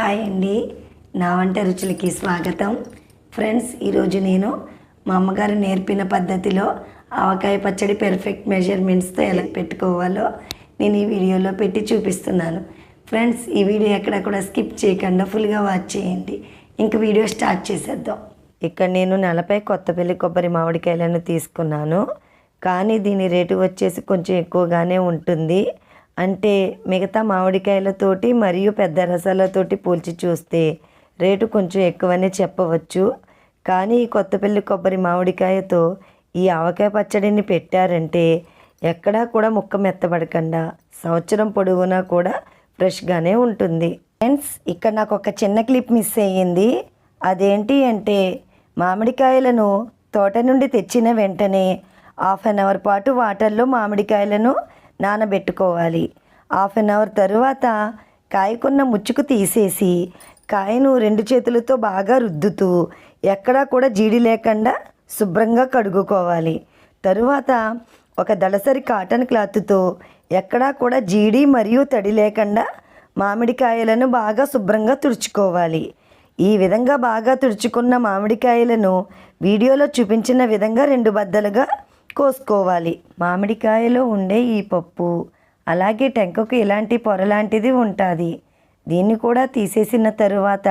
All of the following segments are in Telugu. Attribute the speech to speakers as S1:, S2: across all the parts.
S1: హాయ్ అండి. నా వంట రుచులకి స్వాగతం. ఫ్రెండ్స్ ఈరోజు నేను మా అమ్మగారు నేర్పిన పద్ధతిలో ఆవకాయ పచ్చడి పెర్ఫెక్ట్ మెజర్మెంట్స్తో ఎలా పెట్టుకోవాలో నేను ఈ వీడియోలో పెట్టి చూపిస్తున్నాను. ఫ్రెండ్స్ ఈ వీడియో ఎక్కడ కూడా స్కిప్ చేయకుండా ఫుల్గా వాచ్ చేయండి. ఇంక వీడియో స్టార్ట్ చేసేద్దాం.
S2: ఇక్కడ నేను నలభై కొత్తపల్లి కొబ్బరి మామిడికాయలను తీసుకున్నాను. కానీ దీని రేటు వచ్చేసి కొంచెం ఎక్కువగానే ఉంటుంది. అంటే మిగతా మామిడికాయలతోటి మరియు పెద్ద రసాలతోటి పోల్చి చూస్తే రేటు కొంచెం ఎక్కువనే చెప్పవచ్చు. కానీ ఈ కొత్తపల్లి కొబ్బరి మామిడికాయతో ఈ ఆవకాయ పచ్చడిని పెట్టారంటే ఎక్కడా కూడా ముక్క మెత్తబడకుండా సంవత్సరం పొడవునా కూడా ఫ్రెష్గానే ఉంటుంది. ఫ్రెండ్స్ ఇక్కడ నాకు ఒక చిన్న క్లిప్ మిస్ అయ్యింది. అదేంటి అంటే మామిడికాయలను తోట నుండి తెచ్చిన వెంటనే హాఫ్ అన్ అవర్ పాటు వాటర్లో మామిడికాయలను నానబెట్టుకోవాలి. హాఫ్ అన్ అవర్ తరువాత కాయకున్న ముచ్చుకు తీసేసి కాయను రెండు చేతులతో బాగా రుద్దుతూ ఎక్కడా కూడా జీడి లేకుండా శుభ్రంగా కడుగుకోవాలి తరువాత ఒక దళసరి కాటన్ క్లాత్తో ఎక్కడా కూడా జీడి మరియు తడి లేకుండా మామిడికాయలను బాగా శుభ్రంగా తుడుచుకోవాలి. ఈ విధంగా బాగా తుడుచుకున్న మామిడికాయలను వీడియోలో చూపించిన విధంగా రెండు బద్దలుగా కోసుకోవాలి. మామిడికాయలో ఉండే ఈ పప్పు అలాగే టెంకకు ఇలాంటి పొర లాంటిది ఉంటుంది. దీన్ని కూడా తీసేసిన తరువాత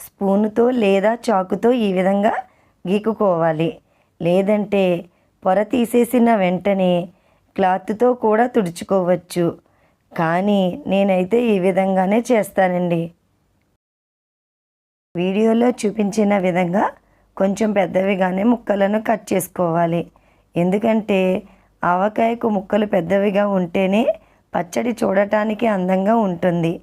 S2: స్పూనుతో లేదా చాకుతో ఈ విధంగా గీకుకోవాలి. లేదంటే పొర తీసేసిన వెంటనే క్లాత్తో కూడా తుడుచుకోవచ్చు. కానీ నేనైతే ఈ విధంగానే చేస్తానండి. వీడియోలో చూపించిన విధంగా కొంచెం పెద్దవిగానే ముక్కలను కట్ చేసుకోవాలి. ఎందుకంటే ఆవకాయకు ముక్కలు పెద్దవిగా ఉంటేనే పచ్చడి చూడటానికి అందంగా ఉంటుంది.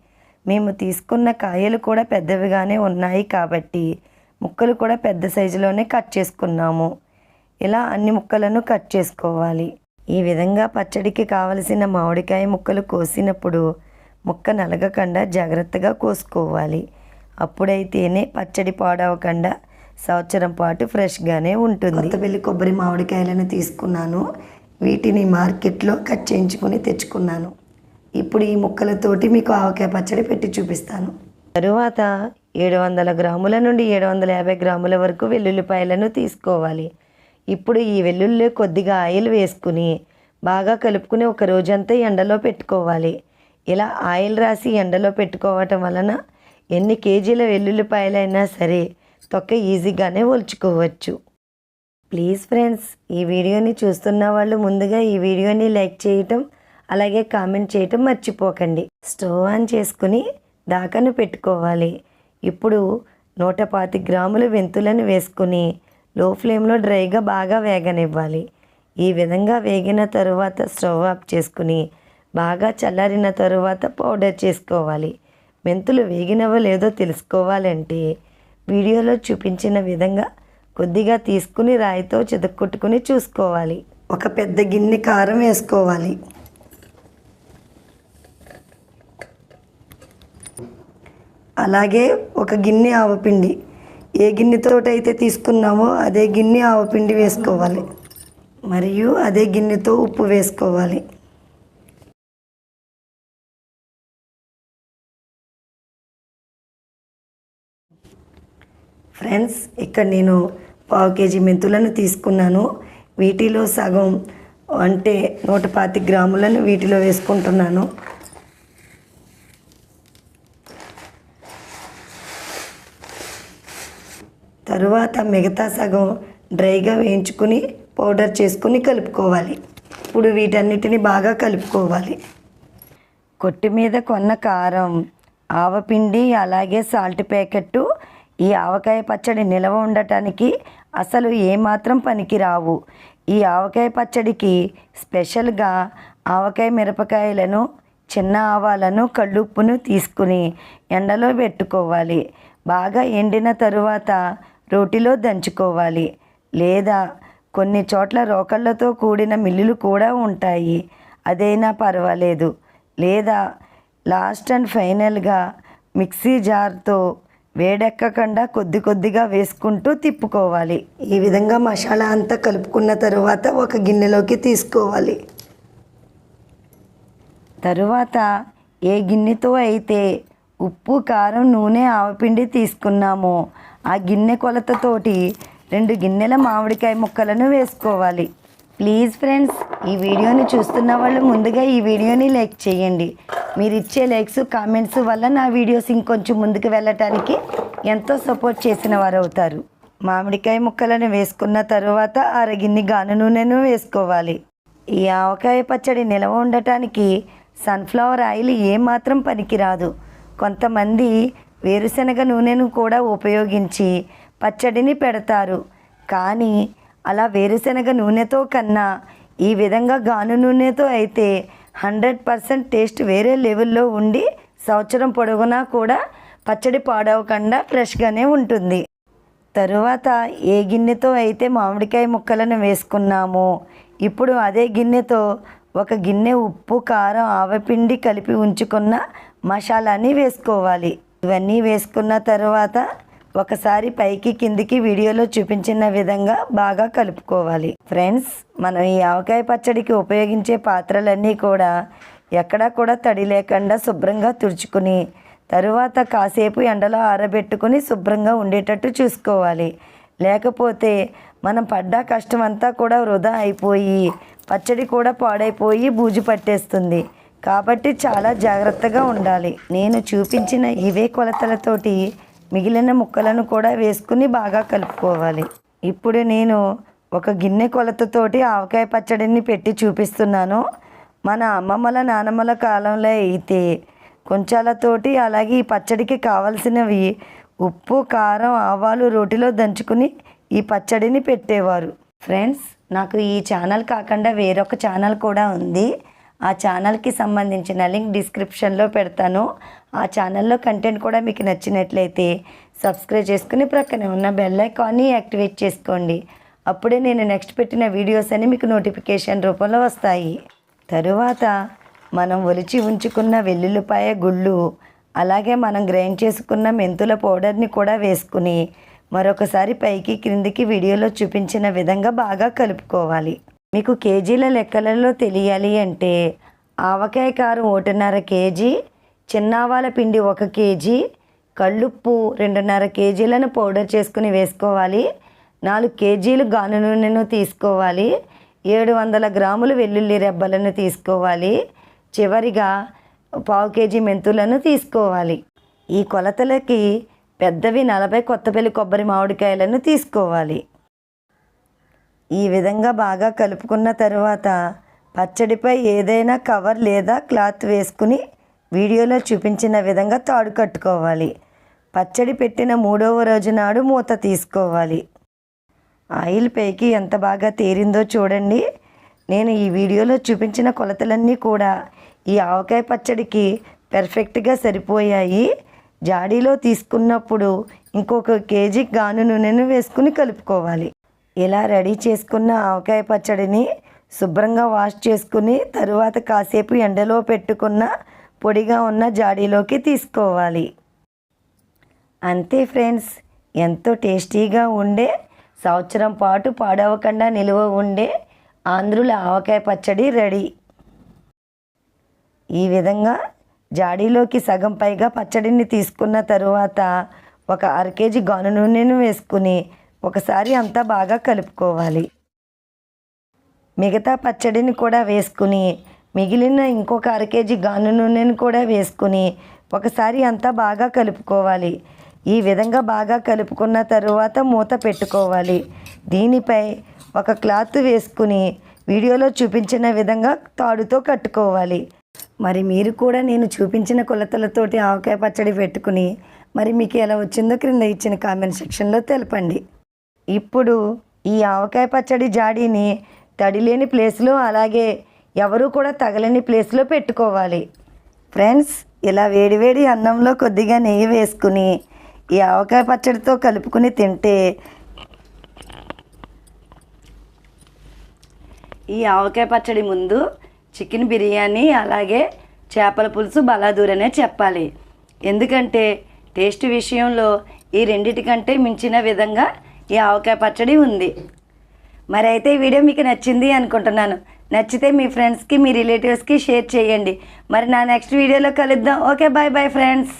S2: మేము తీసుకున్న కాయలు కూడా పెద్దవిగానే ఉన్నాయి కాబట్టి ముక్కలు కూడా పెద్ద సైజులోనే కట్ చేసుకున్నాము. ఇలా అన్ని ముక్కలను కట్ చేసుకోవాలి? ఈ విధంగా పచ్చడికి కావలసిన మామిడికాయ ముక్కలు కోసినప్పుడు ముక్క నలగకుండా జాగ్రత్తగా కోసుకోవాలి. అప్పుడైతేనే పచ్చడి పాడవకుండా సంవత్సరం పాటు ఫ్రెష్గానే ఉంటుంది.
S1: కొత్తపల్లి కొబ్బరి మామిడికాయలను తీసుకున్నాను. వీటిని మార్కెట్లో కట్ చేయించుకొని తెచ్చుకున్నాను. ఇప్పుడు ఈ ముక్కలతోటి మీకు ఆవకాయ పచ్చడి పెట్టి చూపిస్తాను.
S2: తరువాత ఏడు వందల గ్రాముల నుండి ఏడు వందల యాభై గ్రాముల వరకు వెల్లుల్లిపాయలను తీసుకోవాలి. ఇప్పుడు ఈ వెల్లుల్లి కొద్దిగా ఆయిల్ వేసుకుని బాగా కలుపుకుని ఒక రోజంతా ఎండలో పెట్టుకోవాలి. ఇలా ఆయిల్ రాసి ఎండలో పెట్టుకోవటం వలన ఎన్ని కేజీల వెల్లుల్లిపాయలైనా సరే తొక్క ఈజీగానే ఒలుచుకోవచ్చు. ప్లీజ్ ఫ్రెండ్స్ ఈ వీడియోని చూస్తున్న వాళ్ళు ముందుగా ఈ వీడియోని లైక్ చేయటం అలాగే కామెంట్ చేయటం మర్చిపోకండి. స్టవ్ ఆన్ చేసుకుని దాకాను పెట్టుకోవాలి. ఇప్పుడు నూట పాతి గ్రాములు మెంతులను వేసుకుని లో ఫ్లేమ్లో డ్రైగా బాగా వేగనివ్వాలి. ఈ విధంగా వేగిన తరువాత స్టవ్ ఆఫ్ చేసుకుని బాగా చల్లారిన తరువాత పౌడర్ చేసుకోవాలి. మెంతులు వేగినవో లేదో తెలుసుకోవాలంటే వీడియోలో చూపించిన విధంగా కొద్దిగా తీసుకుని రాయితో చితక్కొట్టుకుని చూసుకోవాలి.
S1: ఒక పెద్ద గిన్నె కారం వేసుకోవాలి. అలాగే ఒక గిన్నె ఆవపిండి ఏ గిన్నెతోటైతే తీసుకున్నామో అదే గిన్నె ఆవపిండి వేసుకోవాలి. మరియు అదే గిన్నెతో ఉప్పు వేసుకోవాలి. ఫ్రెండ్స్ ఇక్కడ నేను పావు కేజీ మెంతులను తీసుకున్నాను. వీటిలో సగం అంటే నూట పాతి గ్రాములను వీటిలో వేసుకుంటున్నాను. తరువాత మిగతా సగం డ్రైగా వేయించుకుని పౌడర్ చేసుకుని కలుపుకోవాలి. ఇప్పుడు వీటన్నిటిని బాగా కలుపుకోవాలి.
S2: కొట్టి మీద కొన్న కారం ఆవపిండి అలాగే సాల్ట్ ప్యాకెట్టు ఈ ఆవకాయ పచ్చడి నిలవ ఉండటానికి అసలు ఏమాత్రం పనికిరావు. ఈ ఆవకాయ పచ్చడికి స్పెషల్గా ఆవకాయ మిరపకాయలను చిన్న ఆవాలను కళ్ళుప్పును తీసుకుని ఎండలో పెట్టుకోవాలి. బాగా ఎండిన తరువాత రోటిలో దంచుకోవాలి. లేదా కొన్ని చోట్ల రోకళ్ళతో కూడిన మిల్లులు కూడా ఉంటాయి. అదైనా పర్వాలేదు. లేదా లాస్ట్ అండ్ ఫైనల్గా మిక్సీ జార్తో వేడెక్కకుండా కొద్ది కొద్దిగా వేసుకుంటూ తిప్పుకోవాలి.
S1: ఈ విధంగా మసాలా అంతా కలుపుకున్న తరువాత ఒక గిన్నెలోకి తీసుకోవాలి.
S2: తరువాత ఏ గిన్నెతో అయితే ఉప్పు కారం నూనె ఆవపిండి తీసుకున్నాము. ఆ గిన్నె కొలతతోటి రెండు గిన్నెల మామిడికాయ ముక్కలను వేసుకోవాలి. ప్లీజ్ ఫ్రెండ్స్ ఈ వీడియోని చూస్తున్న వాళ్ళు ముందుగా ఈ వీడియోని లైక్ చేయండి. మీరు ఇచ్చే లైక్స్ కామెంట్స్ వల్ల నా వీడియోస్ ఇంకొంచెం ముందుకు వెళ్ళటానికి ఎంతో సపోర్ట్ చేసిన వారు అవుతారు మామిడికాయ ముక్కలను వేసుకున్న తరువాత అరగిన్ని గాను నూనెను వేసుకోవాలి. ఈ ఆవకాయ పచ్చడి నిల్వ ఉండటానికి సన్ఫ్లవర్ ఆయిల్ ఏమాత్రం పనికిరాదు. కొంతమంది వేరుశనగ నూనెను కూడా ఉపయోగించి పచ్చడిని పెడతారు. కానీ అలా వేరుశనగ నూనెతో కన్నా ఈ విధంగా గాను నూనెతో అయితే హండ్రెడ్ పర్సెంట్ టేస్ట్ వేరే లెవెల్లో ఉండి సంవత్సరం పొడవునా కూడా పచ్చడి పాడవకుండా ఫ్రెష్గానే ఉంటుంది. తరువాత ఏ గిన్నెతో అయితే మామిడికాయ ముక్కలను వేసుకున్నామో ఇప్పుడు అదే గిన్నెతో ఒక గిన్నె ఉప్పు కారం ఆవపిండి కలిపి ఉంచుకున్న మసాలాని వేసుకోవాలి. ఇవన్నీ వేసుకున్న తర్వాత ఒకసారి పైకి కిందికి వీడియోలో చూపించిన విధంగా బాగా కలుపుకోవాలి. ఫ్రెండ్స్ మనం ఈ ఆవకాయ పచ్చడికి ఉపయోగించే పాత్రలన్నీ కూడా ఎక్కడా కూడా తడి లేకుండా శుభ్రంగా తుడుచుకుని తరువాత కాసేపు ఎండలో ఆరబెట్టుకుని శుభ్రంగా ఉండేటట్టు చూసుకోవాలి. లేకపోతే మనం పడ్డ కష్టం అంతా కూడా వృధా అయిపోయి పచ్చడి కూడా పాడైపోయి బూజు పట్టేస్తుంది. కాబట్టి చాలా జాగ్రత్తగా ఉండాలి. నేను చూపించిన ఇవే కొలతలతోటి మిగిలిన ముక్కలను కూడా వేసుకుని బాగా కలుపుకోవాలి. ఇప్పుడు నేను ఒక గిన్నె కొలతతోటి ఆవకాయ పచ్చడిని పెట్టి చూపిస్తున్నాను. మన అమ్మమ్మల నానమ్మల కాలంలో అయితే కొంచాలతోటి అలాగే ఈ పచ్చడికి కావలసినవి ఉప్పు కారం ఆవాలు రోటిలో దంచుకుని ఈ పచ్చడిని పెట్టేవారు. ఫ్రెండ్స్ నాకు ఈ ఛానల్ కాకుండా వేరొక ఛానల్ కూడా ఉంది. ఆ ఛానల్కి సంబంధించిన లింక్ డిస్క్రిప్షన్లో పెడతాను. ఆ ఛానల్లో కంటెంట్ కూడా మీకు నచ్చినట్లయితే సబ్స్క్రైబ్ చేసుకుని ప్రక్కనే ఉన్న బెల్ ఐకాన్ని యాక్టివేట్ చేసుకోండి. అప్పుడే నేను నెక్స్ట్ పెట్టిన వీడియోస్ అని మీకు నోటిఫికేషన్ రూపంలో వస్తాయి. తరువాత మనం ఒలిచి ఉంచుకున్న వెల్లుల్లిపాయ గుళ్ళు అలాగే మనం గ్రైండ్ చేసుకున్న మెంతుల పౌడర్ని కూడా వేసుకుని మరొకసారి పైకి క్రిందికి వీడియోలో చూపించిన విధంగా బాగా కలుపుకోవాలి. మీకు కేజీల లెక్కలలో తెలియాలి అంటే ఆవకాయ కారం ఒకటిన్నర కేజీ చిన్నావాల పిండి ఒక కేజీ కళ్ళుప్పు రెండున్నర కేజీలను పౌడర్ చేసుకుని వేసుకోవాలి. నాలుగు కేజీలు గాను నూనెను తీసుకోవాలి. ఏడు వందల గ్రాములు వెల్లుల్లి రెబ్బలను తీసుకోవాలి. చివరిగా పావు కేజీ మెంతులను తీసుకోవాలి. ఈ కొలతలకి పెద్దవి నలభై కొత్తపల్లి కొబ్బరి మామిడికాయలను తీసుకోవాలి. ఈ విధంగా బాగా కలుపుకున్న తరువాత పచ్చడిపై ఏదైనా కవర్ లేదా క్లాత్ వేసుకుని వీడియోలో చూపించిన విధంగా తాడు కట్టుకోవాలి. పచ్చడి పెట్టిన మూడవ రోజు నాడు మూత తీసుకోవాలి. ఆయిల్ పైకి ఎంత బాగా తేరిందో చూడండి. నేను ఈ వీడియోలో చూపించిన కొలతలన్నీ కూడా ఈ ఆవకాయ పచ్చడికి పెర్ఫెక్ట్గా సరిపోయాయి. జాడీలో తీసుకున్నప్పుడు ఇంకొక కేజీ గాను నూనెను వేసుకుని కలుపుకోవాలి. ఇలా రెడీ చేసుకున్న ఆవకాయ పచ్చడిని శుభ్రంగా వాష్ చేసుకుని తరువాత కాసేపు ఎండలో పెట్టుకున్న పొడిగా ఉన్న జాడీలోకి తీసుకోవాలి. అంతే ఫ్రెండ్స్ ఎంతో టేస్టీగా ఉండే సంవత్సరం పాటు పాడవకుండా నిలువ ఉండే ఆంధ్రుల ఆవకాయ పచ్చడి రెడీ. ఈ విధంగా జాడీలోకి సగం పైగా పచ్చడిని తీసుకున్న తరువాత ఒక అర కేజీ గాను నూనెను వేసుకుని ఒకసారి అంతా బాగా కలుపుకోవాలి. మిగతా పచ్చడిని కూడా వేసుకుని మిగిలిన ఇంకొక అర కేజీ గాను నూనెను కూడా వేసుకుని ఒకసారి అంతా బాగా కలుపుకోవాలి. ఈ విధంగా బాగా కలుపుకున్న తరువాత మూత పెట్టుకోవాలి. దీనిపై ఒక క్లాత్ వేసుకుని వీడియోలో చూపించిన విధంగా తాడుతో కట్టుకోవాలి. మరి మీరు కూడా నేను చూపించిన కొలతలతోటి ఆవకాయ పచ్చడి పెట్టుకుని మరి మీకు ఎలా వచ్చిందో క్రింద ఇచ్చిన కామెంట్ సెక్షన్లో తెలపండి. ఇప్పుడు ఈ ఆవకాయ పచ్చడి జాడీని తడిలేని ప్లేస్లో అలాగే ఎవరు కూడా తగలని ప్లేస్లో పెట్టుకోవాలి. ఫ్రెండ్స్ ఇలా వేడివేడి అన్నంలో కొద్దిగా నెయ్యి వేసుకుని ఈ ఆవకాయ పచ్చడితో కలుపుకుని తింటే ఈ ఆవకాయ పచ్చడి ముందు చికెన్ బిర్యానీ అలాగే చేపల పులుసు బలాదూరనే చెప్పాలి. ఎందుకంటే టేస్ట్ విషయంలో ఈ రెండిటికంటే మించిన విధంగా ఈ ఆవకాయ పచ్చడి ఉంది. మరి అయితే ఈ వీడియో మీకు నచ్చింది అనుకుంటున్నాను. నచ్చితే మీ ఫ్రెండ్స్కి మీ రిలేటివ్స్కి షేర్ చేయండి. మరి నా నెక్స్ట్ వీడియోలో కలుద్దాం. Okay bye bye friends